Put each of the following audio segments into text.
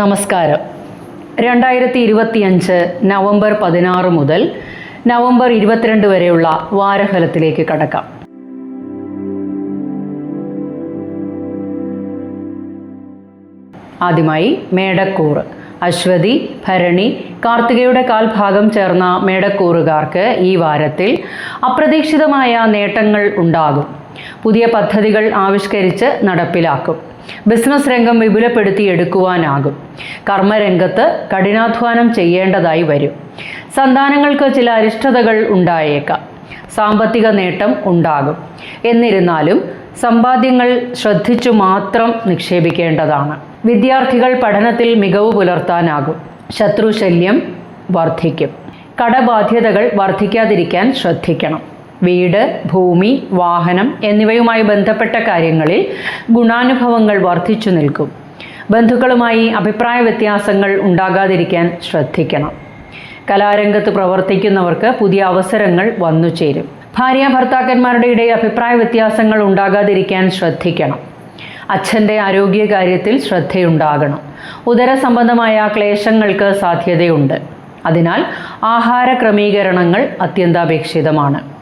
നമസ്കാരം. രണ്ടായിരത്തി ഇരുപത്തിയഞ്ച് നവംബർ പതിനാറ് മുതൽ നവംബർ ഇരുപത്തിരണ്ട് വരെയുള്ള വാരഫലത്തിലേക്ക് കടക്കാം. ആദ്യമായി മേടക്കൂറ് അശ്വതി ഭരണി കാർത്തികയുടെ കാൽഭാഗം ചേർന്ന മേടക്കൂറുകാർക്ക് ഈ വാരത്തിൽ അപ്രതീക്ഷിതമായ നേട്ടങ്ങൾ ഉണ്ടാകും. പുതിയ പദ്ധതികൾ ആവിഷ്കരിച്ച് നടപ്പിലാക്കും. ബിസിനസ് രംഗം വിപുലപ്പെടുത്തി എടുക്കുവാനാകും കർമ്മരംഗത്ത് കഠിനാധ്വാനം ചെയ്യേണ്ടതായി വരും. സന്താനങ്ങൾക്ക് ചില അരിഷ്ടതകൾ ഉണ്ടായേക്കാം. സാമ്പത്തിക നേട്ടം ഉണ്ടാകും. എന്നിരുന്നാലും സമ്പാദ്യങ്ങൾ ശ്രദ്ധിച്ചു മാത്രം നിക്ഷേപിക്കേണ്ടതാണ്. വിദ്യാർത്ഥികൾ പഠനത്തിൽ മികവ് പുലർത്താനാകും. ശത്രുശല്യം വർദ്ധിക്കും. കടബാധ്യതകൾ വർദ്ധിക്കാതിരിക്കാൻ ശ്രദ്ധിക്കണം. വീട് ഭൂമി വാഹനം എന്നിവയുമായി ബന്ധപ്പെട്ട കാര്യങ്ങളിൽ ഗുണാനുഭവങ്ങൾ വർദ്ധിച്ചു നിൽക്കും. ബന്ധുക്കളുമായി അഭിപ്രായ വ്യത്യാസങ്ങൾ ഉണ്ടാകാതിരിക്കാൻ ശ്രദ്ധിക്കണം. കലാരംഗത്ത് പ്രവർത്തിക്കുന്നവർക്ക് പുതിയ അവസരങ്ങൾ വന്നു ചേരും. ഭാര്യ ഭർത്താക്കന്മാരുടെ ഇടയിൽ അഭിപ്രായ വ്യത്യാസങ്ങൾ ഉണ്ടാകാതിരിക്കാൻ ശ്രദ്ധിക്കണം. അച്ഛന്റെ ആരോഗ്യകാര്യത്തിൽ ശ്രദ്ധയുണ്ടാകണം. ഉദര സംബന്ധമായ ക്ലേശങ്ങൾക്ക് സാധ്യതയുണ്ട്. അതിനാൽ ആഹാര ക്രമീകരണങ്ങൾ അത്യന്താപേക്ഷിതമാണ്.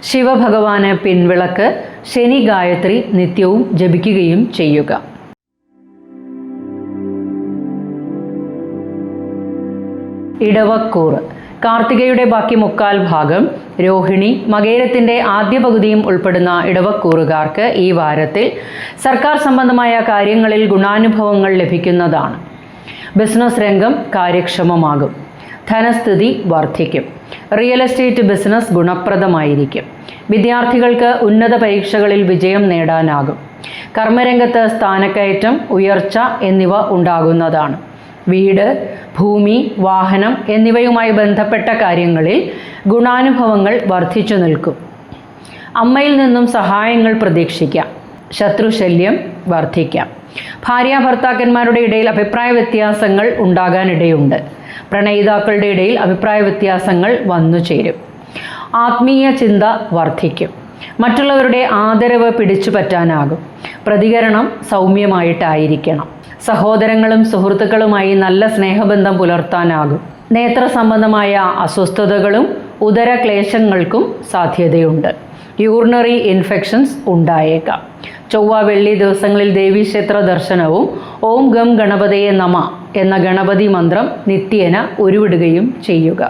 ശിവഭഗവാന് പിൻവിളക്ക് ശനി ഗായത്രി നിത്യവും ജപിക്കുകയും ചെയ്യുക. ഇടവക്കൂർ കാർത്തികയുടെ ബാക്കി മുക്കാൽ ഭാഗം രോഹിണി മകേരത്തിന്റെ ആദ്യ പകുതിയും ഉൾപ്പെടുന്ന ഇടവക്കൂറുകാർക്ക് ഈ വാരത്തിൽ സർക്കാർ സംബന്ധമായ കാര്യങ്ങളിൽ ഗുണാനുഭവങ്ങൾ ലഭിക്കുന്നതാണ്. ബിസിനസ് രംഗം കാര്യക്ഷമമാകും. ധനസ്ഥിതി വർദ്ധിക്കും. റിയൽ എസ്റ്റേറ്റ് ബിസിനസ് ഗുണപ്രദമായിരിക്കും. വിദ്യാർത്ഥികൾക്ക് ഉന്നത പരീക്ഷകളിൽ വിജയം നേടാനാകും. കർമ്മരംഗത്ത് സ്ഥാനക്കയറ്റം ഉയർച്ച എന്നിവ ഉണ്ടാകുന്നതാണ്. വീട് ഭൂമി വാഹനം എന്നിവയുമായി ബന്ധപ്പെട്ട കാര്യങ്ങളിൽ ഗുണാനുഭവങ്ങൾ വർദ്ധിച്ചു നിൽക്കും. അമ്മയിൽ നിന്നും സഹായങ്ങൾ പ്രതീക്ഷിക്കാം. ശത്രുശല്യം വർദ്ധിക്കാം. ഭാര്യ ഭർത്താക്കന്മാരുടെ ഇടയിൽ അഭിപ്രായ വ്യത്യാസങ്ങൾ ഉണ്ടാകാനിടയുണ്ട്. പ്രണയിതാക്കളുടെ ഇടയിൽ അഭിപ്രായ വ്യത്യാസങ്ങൾ വന്നു ചേരും. ആത്മീയ ചിന്ത വർദ്ധിക്കും. മറ്റുള്ളവരുടെ ആദരവ് പിടിച്ചു പറ്റാനാകും. പ്രതികരണം സൗമ്യമായിട്ടായിരിക്കണം. സഹോദരങ്ങളും സുഹൃത്തുക്കളുമായി നല്ല സ്നേഹബന്ധം പുലർത്താനാകും. നേത്ര സംബന്ധമായ അസ്വസ്ഥതകളും ഉദരക്ലേശങ്ങൾക്കും സാധ്യതയുണ്ട്. യൂറിനറി ഇൻഫെക്ഷൻസ് ഉണ്ടായേക്കാം. ചൊവ്വ വെള്ളി ദിവസങ്ങളിൽ ദേവീക്ഷേത്ര ദർശനവും ഓം ഗം ഗണപതയെ നമ എന്ന ഗണപതി മന്ത്രം നിത്യേന ഉരുവിടുകയും ചെയ്യുക.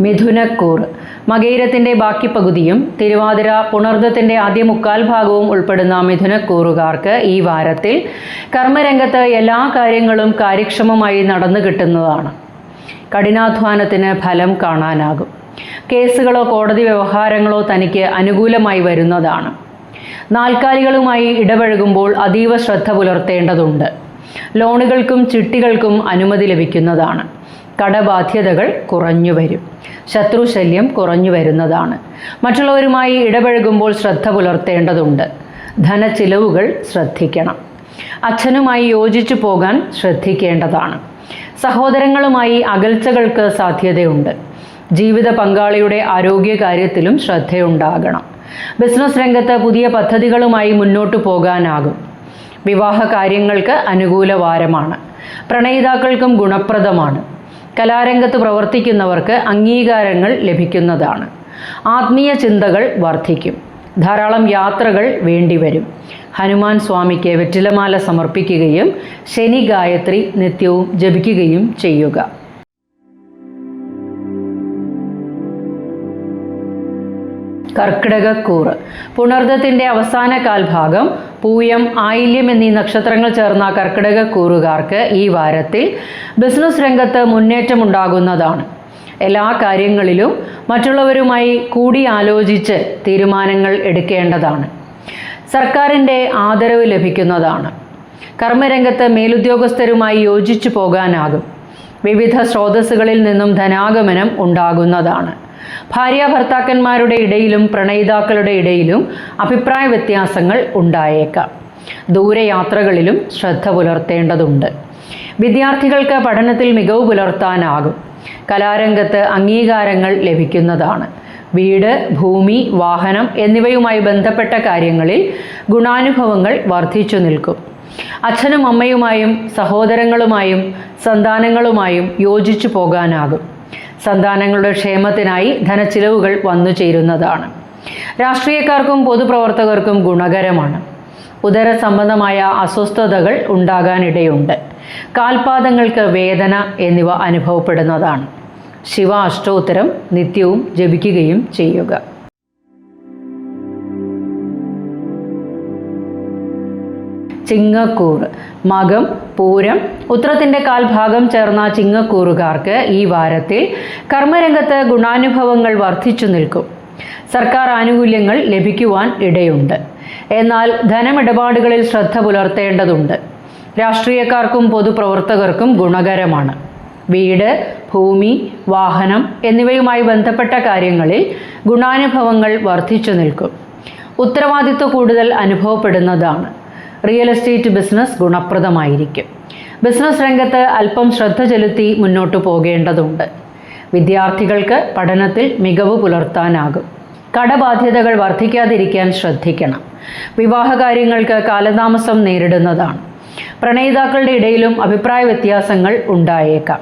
മിഥുനക്കൂർ മകൈരത്തിന്റെ ബാക്കി പകുതിയും തിരുവാതിര പുണർദത്തിന്റെ ആദ്യ മുക്കാൽ ഭാഗവും ഉൾപ്പെടുന്ന മിഥുനക്കൂറുകാർക്ക് ഈ വാരത്തിൽ കർമ്മരംഗത്ത് എല്ലാ കാര്യങ്ങളും കാര്യക്ഷമമായി നടന്നു കിട്ടുന്നതാണ്. കഠിനാധ്വാനത്തിന് ഫലം കാണാനാകും. കേസുകളോ കോടതി വ്യവഹാരങ്ങളോ തനിക്ക് അനുകൂലമായി വരുന്നതാണ്. നാൽക്കാലികളുമായി ഇടപഴകുമ്പോൾ അതീവ ശ്രദ്ധ പുലർത്തേണ്ടതുണ്ട്. ലോണുകൾക്കും ചിട്ടികൾക്കും അനുമതി ലഭിക്കുന്നതാണ്. കടബാധ്യതകൾ കുറഞ്ഞു വരും. ശത്രുശല്യം കുറഞ്ഞു വരുന്നതാണ്. മറ്റുള്ളവരുമായി ഇടപഴകുമ്പോൾ ശ്രദ്ധ പുലർത്തേണ്ടതുണ്ട്. ധനച്ചിലവുകൾ ശ്രദ്ധിക്കണം. അച്ഛനുമായി യോജിച്ചു പോകാൻ ശ്രദ്ധിക്കേണ്ടതാണ്. സഹോദരങ്ങളുമായി അകൽച്ചകൾക്ക് സാധ്യതയുണ്ട്. ജീവിത പങ്കാളിയുടെ ആരോഗ്യ കാര്യത്തിലും ശ്രദ്ധയുണ്ടാകണം. ബിസിനസ് രംഗത്ത് പുതിയ പദ്ധതികളുമായി മുന്നോട്ടു പോകാനാകും. വിവാഹ കാര്യങ്ങൾക്ക് അനുകൂല വാരമാണ് പ്രണയിതാക്കൾക്കും ഗുണപ്രദമാണ്. കലാരംഗത്ത് പ്രവർത്തിക്കുന്നവർക്ക് അംഗീകാരങ്ങൾ ലഭിക്കുന്നതാണ്. ആത്മീയ ചിന്തകൾ വർദ്ധിക്കും. ധാരാളം യാത്രകൾ വേണ്ടിവരും. ഹനുമാൻ സ്വാമിക്ക് വെറ്റിലമാല സമർപ്പിക്കുകയും ശനി ഗായത്രി നിത്യവും ജപിക്കുകയും ചെയ്യുക. കർക്കിടകക്കൂറ്. പുണർദത്തിന്റെ അവസാന കാൽഭാഗം പൂയം ആയില്യം എന്നീ നക്ഷത്രങ്ങൾ ചേർന്ന കർക്കിടകക്കൂറുകാർക്ക് ഈ വാരത്തിൽ ബിസിനസ് രംഗത്ത് മുന്നേറ്റമുണ്ടാകുന്നതാണ്. എല്ലാ കാര്യങ്ങളിലും മറ്റുള്ളവരുമായി കൂടിയാലോചിച്ച് തീരുമാനങ്ങൾ എടുക്കേണ്ടതാണ്. സർക്കാരിന്റെ ആദരവ് ലഭിക്കുന്നതാണ്. കർമ്മരംഗത്ത് മേലുദ്യോഗസ്ഥരുമായി യോജിച്ചു പോകാനാകും. വിവിധ സ്രോതസ്സുകളിൽ നിന്നും ധനാഗമനം ഉണ്ടാകുന്നതാണ്. ഭാര്യ ഭർത്താക്കന്മാരുടെ ഇടയിലും പ്രണയിതാക്കളുടെ ഇടയിലും അഭിപ്രായ വ്യത്യാസങ്ങൾ ഉണ്ടായേക്കാം. ദൂരയാത്രകളിലും ശ്രദ്ധ പുലർത്തേണ്ടതുണ്ട്. വിദ്യാർത്ഥികൾക്ക് പഠനത്തിൽ മികവ് പുലർത്താനാകും. കലാരംഗത്ത് അംഗീകാരങ്ങൾ ലഭിക്കുന്നതാണ്. വീട് ഭൂമി വാഹനം എന്നിവയുമായി ബന്ധപ്പെട്ട കാര്യങ്ങളിൽ ഗുണാനുഭവങ്ങൾ വർദ്ധിച്ചു നിൽക്കും. അച്ഛനും അമ്മയുമായും സഹോദരങ്ങളുമായും സന്താനങ്ങളുമായും യോജിച്ചു പോകാനാകും. സന്താനങ്ങളുടെ ക്ഷേമത്തിനായി ധനച്ചിലവുകൾ വന്നു ചേരുന്നതാണ്. രാഷ്ട്രീയക്കാർക്കും പൊതുപ്രവർത്തകർക്കും ഗുണകരമാണ്. ഉദര സംബന്ധമായ അസ്വസ്ഥതകൾ ഉണ്ടാകാനിടയുണ്ട്. കാൽപാദങ്ങൾക്ക് വേദന എന്നിവ അനുഭവപ്പെടുന്നതാണ്. ശിവ അഷ്ടോത്തരം നിത്യവും ജപിക്കുകയും ചെയ്യുക. ചിങ്ങക്കൂർ. മകം പൂരം ഉത്രത്തിന്റെ കാൽഭാഗം ചേർന്ന ചിങ്ങക്കൂറുകാർക്ക് ഈ വാരത്തിൽ കർമ്മരംഗത്ത് ഗുണാനുഭവങ്ങൾ വർദ്ധിച്ചു നിൽക്കും. സർക്കാർ ആനുകൂല്യങ്ങൾ ലഭിക്കുവാൻ ഇടയുണ്ട്. എന്നാൽ ധനമിടപാടുകളിൽ ശ്രദ്ധ പുലർത്തേണ്ടതുണ്ട്. രാഷ്ട്രീയക്കാർക്കും പൊതുപ്രവർത്തകർക്കും ഗുണകരമാണ്. വീട് ഭൂമി വാഹനം എന്നിവയുമായി ബന്ധപ്പെട്ട കാര്യങ്ങളിൽ ഗുണാനുഭവങ്ങൾ വർദ്ധിച്ചു നിൽക്കും. ഉത്തരവാദിത്വ കൂടുതൽ അനുഭവപ്പെടുന്നതാണ്. റിയൽ എസ്റ്റേറ്റ് ബിസിനസ് ഗുണപ്രദമായിരിക്കും. ബിസിനസ് രംഗത്ത് അല്പം ശ്രദ്ധ ചെലുത്തി മുന്നോട്ട് പോകേണ്ടതുണ്ട്. വിദ്യാർത്ഥികൾക്ക് പഠനത്തിൽ മികവ് പുലർത്താനാകും. കടബാധ്യതകൾ വർദ്ധിക്കാതിരിക്കാൻ ശ്രദ്ധിക്കണം. വിവാഹകാര്യങ്ങൾക്ക് കാലതാമസം നേരിടുന്നതാണ്. പ്രണയിതാക്കളുടെ ഇടയിലും അഭിപ്രായ വ്യത്യാസങ്ങൾ ഉണ്ടായേക്കാം.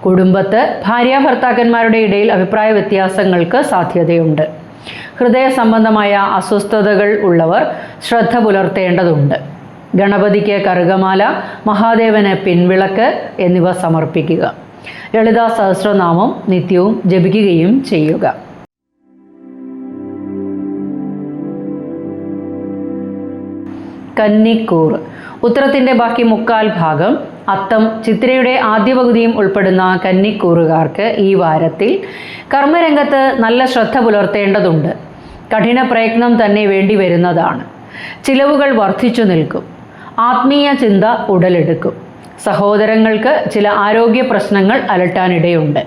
കുടുംബത്ത് ഭാര്യ ഭർത്താക്കന്മാരുടെ ഇടയിൽ അഭിപ്രായ വ്യത്യാസങ്ങൾക്ക് സാധ്യതയുണ്ട്. ഹൃദയ സംബന്ധമായ അസ്വസ്ഥതകൾ ഉള്ളവർ ശ്രദ്ധ പുലർത്തേണ്ടതുണ്ട്. ഗണപതിക്ക് കറുകമാല മഹാദേവന് പിൻവിളക്ക് എന്നിവ സമർപ്പിക്കുക. ലളിതാ സഹസ്രനാമം നിത്യവും ജപിക്കുകയും ചെയ്യുക. കന്നിക്കൂർ. ഉത്തരത്തിന്റെ ബാക്കി മുക്കാൽ ഭാഗം അത്തം ചിത്രയുടെ ആദ്യ പകുതിയും ഉൾപ്പെടുന്ന കന്നിക്കൂറുകാർക്ക് ഈ വാരത്തിൽ കർമ്മരംഗത്ത് നല്ല ശ്രദ്ധ പുലർത്തേണ്ടതുണ്ട്. കഠിന പ്രയത്നം തന്നെ വേണ്ടി വരുന്നതാണ് ചിലവുകൾ വർദ്ധിച്ചു നിൽക്കും. ആത്മീയ ചിന്ത ഉടലെടുക്കും. സഹോദരങ്ങൾക്ക് ചില ആരോഗ്യ പ്രശ്നങ്ങൾ അലട്ടാനിടയുണ്ട്.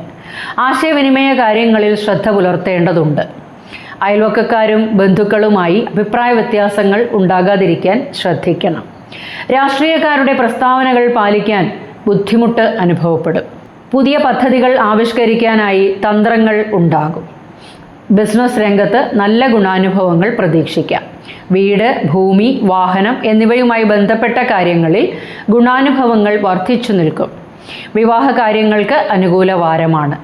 ആശയവിനിമയ കാര്യങ്ങളിൽ ശ്രദ്ധ പുലർത്തേണ്ടതുണ്ട്. അയൽവക്കക്കാരും ബന്ധുക്കളുമായി അഭിപ്രായ വ്യത്യാസങ്ങൾ ഉണ്ടാകാതിരിക്കാൻ ശ്രദ്ധിക്കണം. രാഷ്ട്രീയക്കാരുടെ പ്രസ്താവനകൾ പാലിക്കാൻ ബുദ്ധിമുട്ട് അനുഭവപ്പെടും. പുതിയ പദ്ധതികൾ ആവിഷ്കരിക്കാനായി തന്ത്രങ്ങൾ ഉണ്ടാകും. ബിസിനസ് രംഗത്ത് നല്ല ഗുണാനുഭവങ്ങൾ പ്രതീക്ഷിക്കാം. വീട് ഭൂമി വാഹനം എന്നിവയുമായി ബന്ധപ്പെട്ട കാര്യങ്ങളിൽ ഗുണാനുഭവങ്ങൾ വർദ്ധിച്ചു നിൽക്കും. വിവാഹ കാര്യങ്ങൾക്ക് അനുകൂല വാരമാണ്.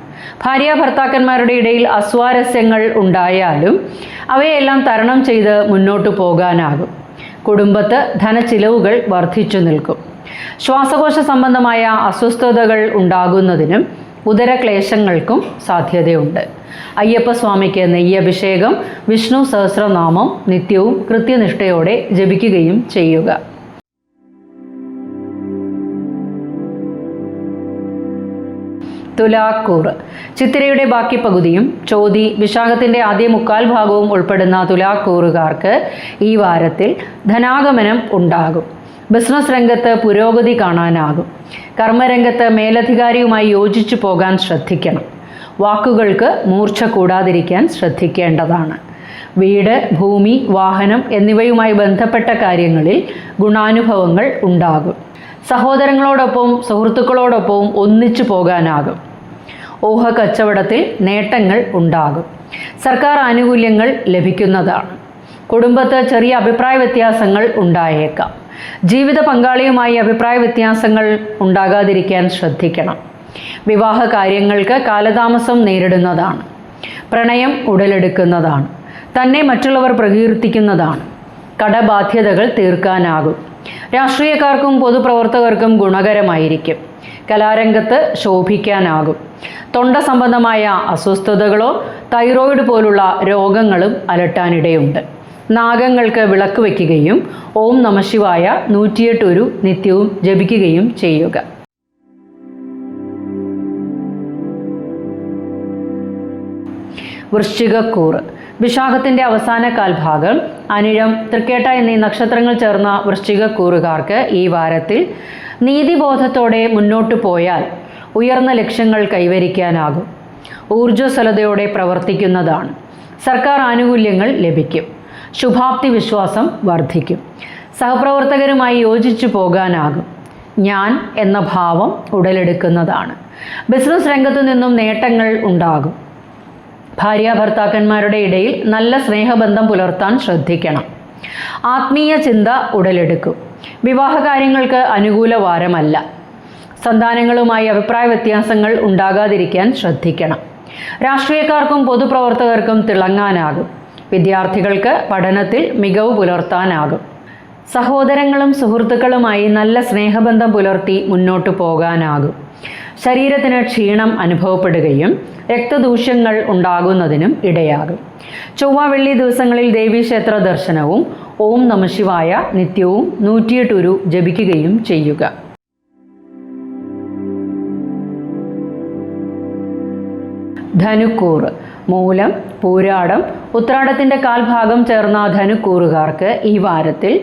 ഭാര്യ ഭർത്താക്കന്മാരുടെ ഇടയിൽ അസ്വാരസ്യങ്ങൾ ഉണ്ടായാലും അവയെല്ലാം തരണം ചെയ്ത് മുന്നോട്ടു പോകാനാകും. കുടുംബത്ത് ധനച്ചിലവുകൾ വർദ്ധിച്ചു നിൽക്കും. ശ്വാസകോശ സംബന്ധമായ അസ്വസ്ഥതകൾ ഉണ്ടാകുന്നതിനും ഉദരക്ലേശങ്ങൾക്കും സാധ്യതയുണ്ട്. അയ്യപ്പസ്വാമിക്ക് നെയ്യഭിഷേകം വിഷ്ണു സഹസ്രനാമം നിത്യവും കൃത്യനിഷ്ഠയോടെ ജപിക്കുകയും ചെയ്യുക. തുലാക്കൂർ. ചിത്തിരയുടെ ബാക്കി പകുതിയും ചോതി വിശാഖത്തിന്റെ ആദ്യ മുക്കാൽ ഭാഗവും ഉൾപ്പെടുന്ന തുലാക്കൂറുകാർക്ക് ഈ വാരത്തിൽ ധനാഗമനം ഉണ്ടാകും. ബിസിനസ് രംഗത്ത് പുരോഗതി കാണാനാകും. കർമ്മരംഗത്ത് മേലധികാരിയുമായി യോജിച്ചു പോകാൻ ശ്രദ്ധിക്കണം. വാക്കുകൾക്ക് മൂർച്ച കൂടാതിരിക്കാൻ ശ്രദ്ധിക്കേണ്ടതാണ്. വീട് ഭൂമി വാഹനം എന്നിവയുമായി ബന്ധപ്പെട്ട കാര്യങ്ങളിൽ ഗുണാനുഭവങ്ങൾ ഉണ്ടാകും. സഹോദരങ്ങളോടൊപ്പം സുഹൃത്തുക്കളോടൊപ്പവും ഒന്നിച്ചു പോകാനാകും. ഊഹ കച്ചവടത്തിൽ നേട്ടങ്ങൾ ഉണ്ടാകും. സർക്കാർ ആനുകൂല്യങ്ങൾ ലഭിക്കുന്നതാണ്. കുടുംബത്ത് ചെറിയ അഭിപ്രായ വ്യത്യാസങ്ങൾ ഉണ്ടായേക്കാം. ജീവിത പങ്കാളിയുമായി അഭിപ്രായ വ്യത്യാസങ്ങൾ ഉണ്ടാകാതിരിക്കാൻ ശ്രദ്ധിക്കണം. വിവാഹ കാര്യങ്ങൾക്ക് കാലതാമസം നേരിടുന്നതാണ്. പ്രണയം ഉടലെടുക്കുന്നതാണ്. തന്നെ മറ്റുള്ളവർ പ്രകീർത്തിക്കുന്നതാണ്. കടബാധ്യതകൾ തീർക്കാനാകും. രാഷ്ട്രീയക്കാർക്കും പൊതുപ്രവർത്തകർക്കും ഗുണകരമായിരിക്കും. കലാരംഗത്ത് ശോഭിക്കാനാകും. തൊണ്ട സംബന്ധമായ അസ്വസ്ഥതകളോ തൈറോയിഡ് പോലുള്ള രോഗങ്ങളും അലട്ടാനിടയുണ്ട്. നാഗങ്ങൾക്ക് വിളക്ക് വയ്ക്കുകയും ഓം നമശിവായ നൂറ്റിയെട്ടൊരു നിത്യവും ജപിക്കുകയും ചെയ്യുക. വൃശ്ചികക്കൂറ്. വിശാഖത്തിന്റെ അവസാന കാൽഭാഗം അനിഴം തൃക്കേട്ട എന്നീ നക്ഷത്രങ്ങൾ ചേർന്ന വൃശ്ചികക്കൂറുകാർക്ക് ഈ വാരത്തിൽ നീതിബോധത്തോടെ മുന്നോട്ടു പോയാൽ ഉയർന്ന ലക്ഷ്യങ്ങൾ കൈവരിക്കാനാകും. ഊർജസ്വലതയോടെ പ്രവർത്തിക്കുന്നതാണ്. സർക്കാർ ആനുകൂല്യങ്ങൾ ലഭിക്കും. ശുഭാപ്തി വിശ്വാസം വർദ്ധിക്കും. സഹപ്രവർത്തകരുമായി യോജിച്ചു പോകാനാകും. ഞാൻ എന്ന ഭാവം ഉടലെടുക്കുന്നതാണ്. ബിസിനസ് രംഗത്തു നിന്നും നേട്ടങ്ങൾ ഉണ്ടാകും. ഭാര്യ ഭർത്താക്കന്മാരുടെ ഇടയിൽ നല്ല സ്നേഹബന്ധം പുലർത്താൻ ശ്രദ്ധിക്കണം. ആത്മീയ ചിന്ത ഉടലെടുക്കും. വിവാഹ കാര്യങ്ങൾക്ക് അനുകൂല വാരമല്ല. സന്താനങ്ങളുമായി അഭിപ്രായ വ്യത്യാസങ്ങൾ ഉണ്ടാകാതിരിക്കാൻ ശ്രദ്ധിക്കണം. രാഷ്ട്രീയക്കാർക്കും പൊതുപ്രവർത്തകർക്കും തിളങ്ങാനാകും. വിദ്യാർത്ഥികൾക്ക് പഠനത്തിൽ മികവ് പുലർത്താനാകും. സഹോദരങ്ങളും സുഹൃത്തുക്കളുമായി നല്ല സ്നേഹബന്ധം പുലർത്തി മുന്നോട്ടു പോകാനാകും. ശരീരത്തിന് ക്ഷീണം അനുഭവപ്പെടുകയും രക്തദൂഷ്യങ്ങൾ ഉണ്ടാകുന്നതിനും ഇടയാകും. ചൊവ്വ വെള്ളി ദിവസങ്ങളിൽ ദേവീക്ഷേത്ര ദർശനവും ഓം നമശിവായ നിത്യവും നൂറ്റിയെട്ടുരു ജപിക്കുകയും ചെയ്യുക. ധനുക്കൂറ് മൂലം പൂരാടം ഉത്രാടത്തിന്റെ കാൽഭാഗം ചേർന്ന ധനുക്കൂറുകാർക്ക് ഈ വാരത്തിൽ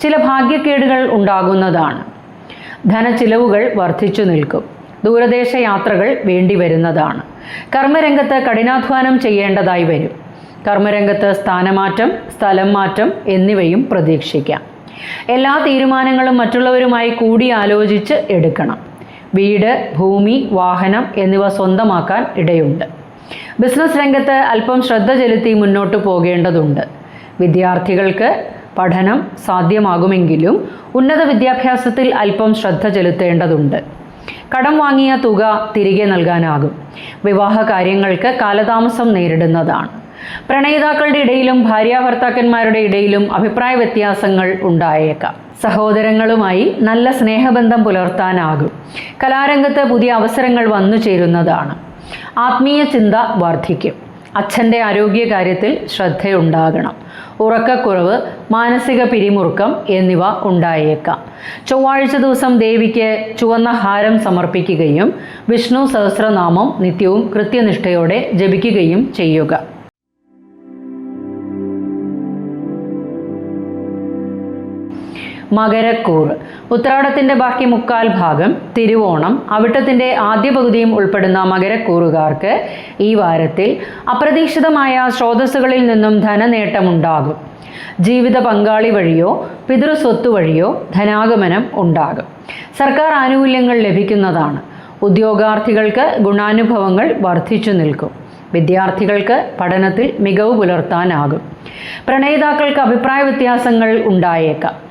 ചില ഭാഗ്യക്കേടുകൾ ഉണ്ടാകുന്നതാണ്. ധനച്ചിലവുകൾ വർദ്ധിച്ചു നിൽക്കും. ദൂരദേശ യാത്രകൾ വേണ്ടി വരുന്നതാണ്. കർമ്മരംഗത്ത് കഠിനാധ്വാനം ചെയ്യേണ്ടതായി വരും. കർമ്മരംഗത്ത് സ്ഥാനമാറ്റം സ്ഥലം മാറ്റം എന്നിവയും പ്രതീക്ഷിക്കാം. എല്ലാ തീരുമാനങ്ങളും മറ്റുള്ളവരുമായി കൂടിയാലോചിച്ച് എടുക്കണം. വീട് ഭൂമി വാഹനം എന്നിവ സ്വന്തമാക്കാൻ ഇടയുണ്ട്. ബിസിനസ് രംഗത്ത് അല്പം ശ്രദ്ധ ചെലുത്തി മുന്നോട്ട് പോകേണ്ടതുണ്ട്. വിദ്യാർത്ഥികൾക്ക് പഠനം സാധ്യമാകുമെങ്കിലും ഉന്നത വിദ്യാഭ്യാസത്തിൽ അല്പം ശ്രദ്ധ ചെലുത്തേണ്ടതുണ്ട്. കടം വാങ്ങിയ തുക തിരികെ നൽകാനാകും. വിവാഹ കാര്യങ്ങൾക്ക് കാലതാമസം നേരിടുന്നതാണ്. പ്രണയിതാക്കളുടെ ഇടയിലും ഭാര്യാഭർത്താക്കന്മാരുടെ ഇടയിലും അഭിപ്രായ വ്യത്യാസങ്ങൾ ഉണ്ടായേക്കാം. സഹോദരങ്ങളുമായി നല്ല സ്നേഹബന്ധം പുലർത്താനാകും. കലാരംഗത്ത് പുതിയ അവസരങ്ങൾ വന്നു ചേരുന്നതാണ് ആത്മീയ ചിന്ത വർദ്ധിക്കും അച്ഛന്റെ ആരോഗ്യകാര്യത്തിൽ ശ്രദ്ധയുണ്ടാകണം. ഉറക്കക്കുറവ് മാനസിക പിരിമുറുക്കം എന്നിവ ഉണ്ടായേക്കാം. ചൊവ്വാഴ്ച ദിവസം ദേവിക്ക് ചുവന്ന ഹാരം സമർപ്പിക്കുകയും വിഷ്ണു സഹസ്രനാമം നിത്യവും കൃത്യനിഷ്ഠയോടെ ജപിക്കുകയും ചെയ്യുക. മകരക്കൂറ് ഉത്രാടത്തിന്റെ ബാക്കി മുക്കാൽ ഭാഗം തിരുവോണം. അവിട്ടത്തിന്റെ ആദ്യ പകുതിയും ഉൾപ്പെടുന്ന മകരക്കൂറുകാർക്ക് ഈ വാരത്തിൽ അപ്രതീക്ഷിതമായ സ്രോതസ്സുകളിൽ നിന്നും ധനനേട്ടമുണ്ടാകും. ജീവിത പങ്കാളി വഴിയോ പിതൃസ്വത്ത് വഴിയോ ധനാഗമനം ഉണ്ടാകും. സർക്കാർ ആനുകൂല്യങ്ങൾ ലഭിക്കുന്നതാണ്. ഉദ്യോഗാർത്ഥികൾക്ക് ഗുണാനുഭവങ്ങൾ വർദ്ധിച്ചു നിൽക്കും. വിദ്യാർത്ഥികൾക്ക് പഠനത്തിൽ മികവ് പുലർത്താനാകും. പ്രണയിതാക്കൾക്ക് അഭിപ്രായ വ്യത്യാസങ്ങൾ ഉണ്ടായേക്കാം.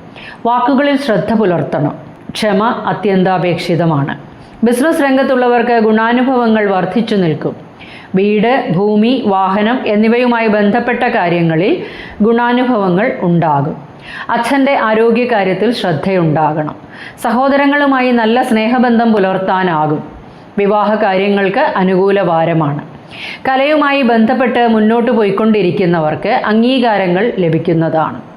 വാക്കുകളിൽ ശ്രദ്ധ പുലർത്തണം. ക്ഷമ അത്യന്താപേക്ഷിതമാണ്. ബിസിനസ് രംഗത്തുള്ളവർക്ക് ഗുണാനുഭവങ്ങൾ വർദ്ധിച്ചു നിൽക്കും. വീട് ഭൂമി വാഹനം എന്നിവയുമായി ബന്ധപ്പെട്ട കാര്യങ്ങളിൽ ഗുണാനുഭവങ്ങൾ ഉണ്ടാകും. അച്ഛന്റെ ആരോഗ്യകാര്യത്തിൽ ശ്രദ്ധയുണ്ടാകണം. സഹോദരങ്ങളുമായി നല്ല സ്നേഹബന്ധം പുലർത്താനാകും. വിവാഹ കാര്യങ്ങൾക്ക് അനുകൂല വാരമാണ് കലയുമായി ബന്ധപ്പെട്ട് മുന്നോട്ട് പോയിക്കൊണ്ടിരിക്കുന്നവർക്ക് അംഗീകാരങ്ങൾ ലഭിക്കുന്നതാണ്.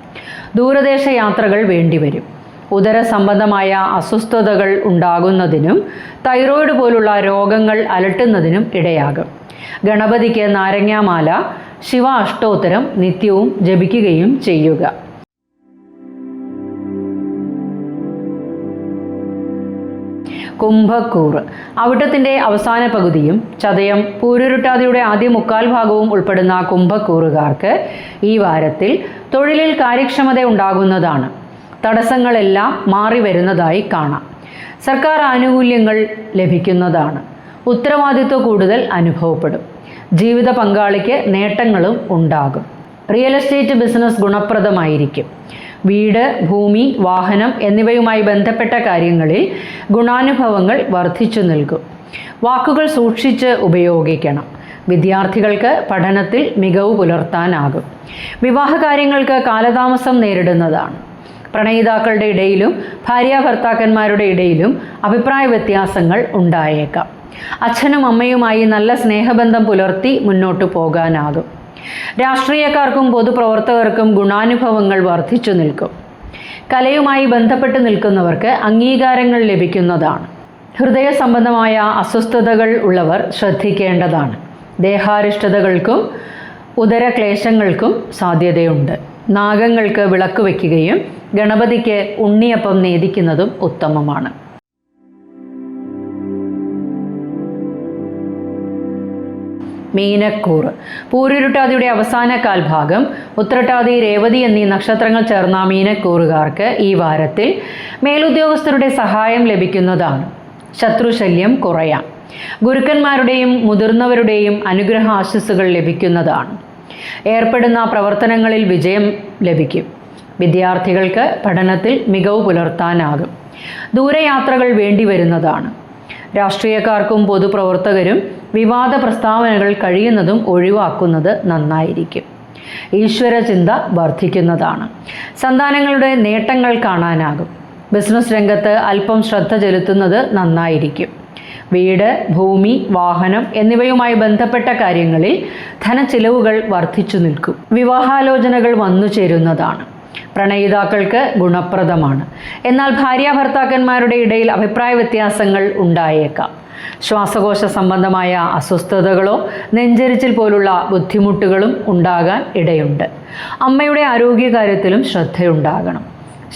ദൂരദേശ യാത്രകൾ വേണ്ടിവരും. ഉദര സംബന്ധമായ അസ്വസ്ഥതകൾ ഉണ്ടാകുന്നതിനും തൈറോയിഡ് പോലുള്ള രോഗങ്ങൾ അലട്ടുന്നതിനും ഇടയാകും. ഗണപതിക്ക് നാരങ്ങാമാല ശിവ അഷ്ടോത്തരം നിത്യവും ജപിക്കുകയും ചെയ്യുക. കുംഭക്കൂറ് അവിട്ടത്തിന്റെ അവസാന പകുതിയും ചതയം പൂരുരുട്ടാതിയുടെ ആദ്യ മുക്കാൽ ഭാഗവും ഉൾപ്പെടുന്ന കുംഭക്കൂറുകാർക്ക് ഈ വാരത്തിൽ തൊഴിലിൽ കാര്യക്ഷമത ഉണ്ടാകുന്നതാണ്. തടസ്സങ്ങളെല്ലാം മാറി വരുന്നതായി കാണാം. സർക്കാർ ആനുകൂല്യങ്ങൾ ലഭിക്കുന്നതാണ്. ഉത്തരവാദിത്വം കൂടുതൽ അനുഭവപ്പെടും. ജീവിത പങ്കാളിക്ക് നേട്ടങ്ങളും ഉണ്ടാകും. റിയൽ എസ്റ്റേറ്റ് ബിസിനസ് ഗുണപ്രദമായിരിക്കും. വീട് ഭൂമി വാഹനം എന്നിവയുമായി ബന്ധപ്പെട്ട കാര്യങ്ങളിൽ ഗുണാനുഭവങ്ങൾ വർദ്ധിച്ചു നൽകും. വാക്കുകൾ സൂക്ഷിച്ച് ഉപയോഗിക്കണം. വിദ്യാർത്ഥികൾക്ക് പഠനത്തിൽ മികവ് പുലർത്താനാകും. വിവാഹ കാര്യങ്ങൾക്ക് കാലതാമസം നേരിടുന്നതാണ്. പ്രണയിതാക്കളുടെ ഇടയിലും ഭാര്യാഭർത്താക്കന്മാരുടെ ഇടയിലും അഭിപ്രായ വ്യത്യാസങ്ങൾ ഉണ്ടായേക്കാം. അച്ഛനും അമ്മയുമായി നല്ല സ്നേഹബന്ധം പുലർത്തി മുന്നോട്ടു പോകാനാകും. രാഷ്ട്രീയക്കാർക്കും പൊതുപ്രവർത്തകർക്കും ഗുണാനുഭവങ്ങൾ വർദ്ധിച്ചു നിൽക്കും. കലയുമായി ബന്ധപ്പെട്ട് നിൽക്കുന്നവർക്ക് അംഗീകാരങ്ങൾ ലഭിക്കുന്നതാണ്. ഹൃദയ സംബന്ധമായ അസ്വസ്ഥതകൾ ഉള്ളവർ ശ്രദ്ധിക്കേണ്ടതാണ്. ദേഹാരിഷ്ടതകൾക്കും ഉദരക്ലേശങ്ങൾക്കും സാധ്യതയുണ്ട്. നാഗങ്ങൾക്ക് വിളക്ക് വയ്ക്കുകയും ഗണപതിക്ക് ഉണ്ണിയപ്പം നേദിക്കുന്നതും ഉത്തമമാണ്. മീനക്കൂറ് പൂരുരുട്ടാതിയുടെ അവസാന കാൽഭാഗം ഉത്രട്ടാതി രേവതി എന്നീ നക്ഷത്രങ്ങൾ ചേർന്ന മീനക്കൂറുകാർക്ക് ഈ വാരത്തിൽ മേലുദ്യോഗസ്ഥരുടെ സഹായം ലഭിക്കുന്നതാണ്. ശത്രുശല്യം കുറയാം. ഗുരുക്കന്മാരുടെയും മുതിർന്നവരുടെയും അനുഗ്രഹ ആശസ്സുകൾ ലഭിക്കുന്നതാണ്. ഏർപ്പെടുന്ന പ്രവർത്തനങ്ങളിൽ വിജയം ലഭിക്കും. വിദ്യാർത്ഥികൾക്ക് പഠനത്തിൽ മികവ് പുലർത്താനാകും. ദൂരയാത്രകൾ വേണ്ടി വരുന്നതാണ്. രാഷ്ട്രീയക്കാർക്കും പൊതുപ്രവർത്തകരും വിവാദ പ്രസ്താവനകൾ കഴിയുന്നതും ഒഴിവാക്കുന്നത് നന്നായിരിക്കും. ഈശ്വര ചിന്ത വർദ്ധിക്കുന്നതാണ്. സന്താനങ്ങളുടെ നേട്ടങ്ങൾ കാണാനാകും. ബിസിനസ് രംഗത്ത് അല്പം ശ്രദ്ധ ചെലുത്തുന്നത് നന്നായിരിക്കും. വീട് ഭൂമി വാഹനം എന്നിവയുമായി ബന്ധപ്പെട്ട കാര്യങ്ങളിൽ ധനച്ചിലവുകൾ വർദ്ധിച്ചു നിൽക്കും. വിവാഹാലോചനകൾ വന്നു ചേരുന്നതാണ് പ്രണയിതാക്കൾക്ക് ഗുണപ്രദമാണ്. എന്നാൽ ഭാര്യ ഭർത്താക്കന്മാരുടെ ഇടയിൽ അഭിപ്രായ വ്യത്യാസങ്ങൾ ഉണ്ടായേക്കാം. ശ്വാസകോശ സംബന്ധമായ അസ്വസ്ഥതകളോ നെഞ്ചരിച്ചിൽ പോലുള്ള ബുദ്ധിമുട്ടുകളും ഉണ്ടാകാൻ ഇടയുണ്ട്. അമ്മയുടെ ആരോഗ്യകാര്യത്തിലും ശ്രദ്ധയുണ്ടാകണം.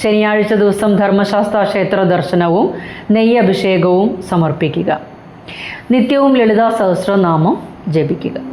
ശനിയാഴ്ച ദിവസം ധർമ്മശാസ്ത്ര ക്ഷേത്ര ദർശനവും നെയ്യഭിഷേകവും സമർപ്പിക്കുക. നിത്യവും ലളിതാ സഹസ്രനാമം ജപിക്കുക.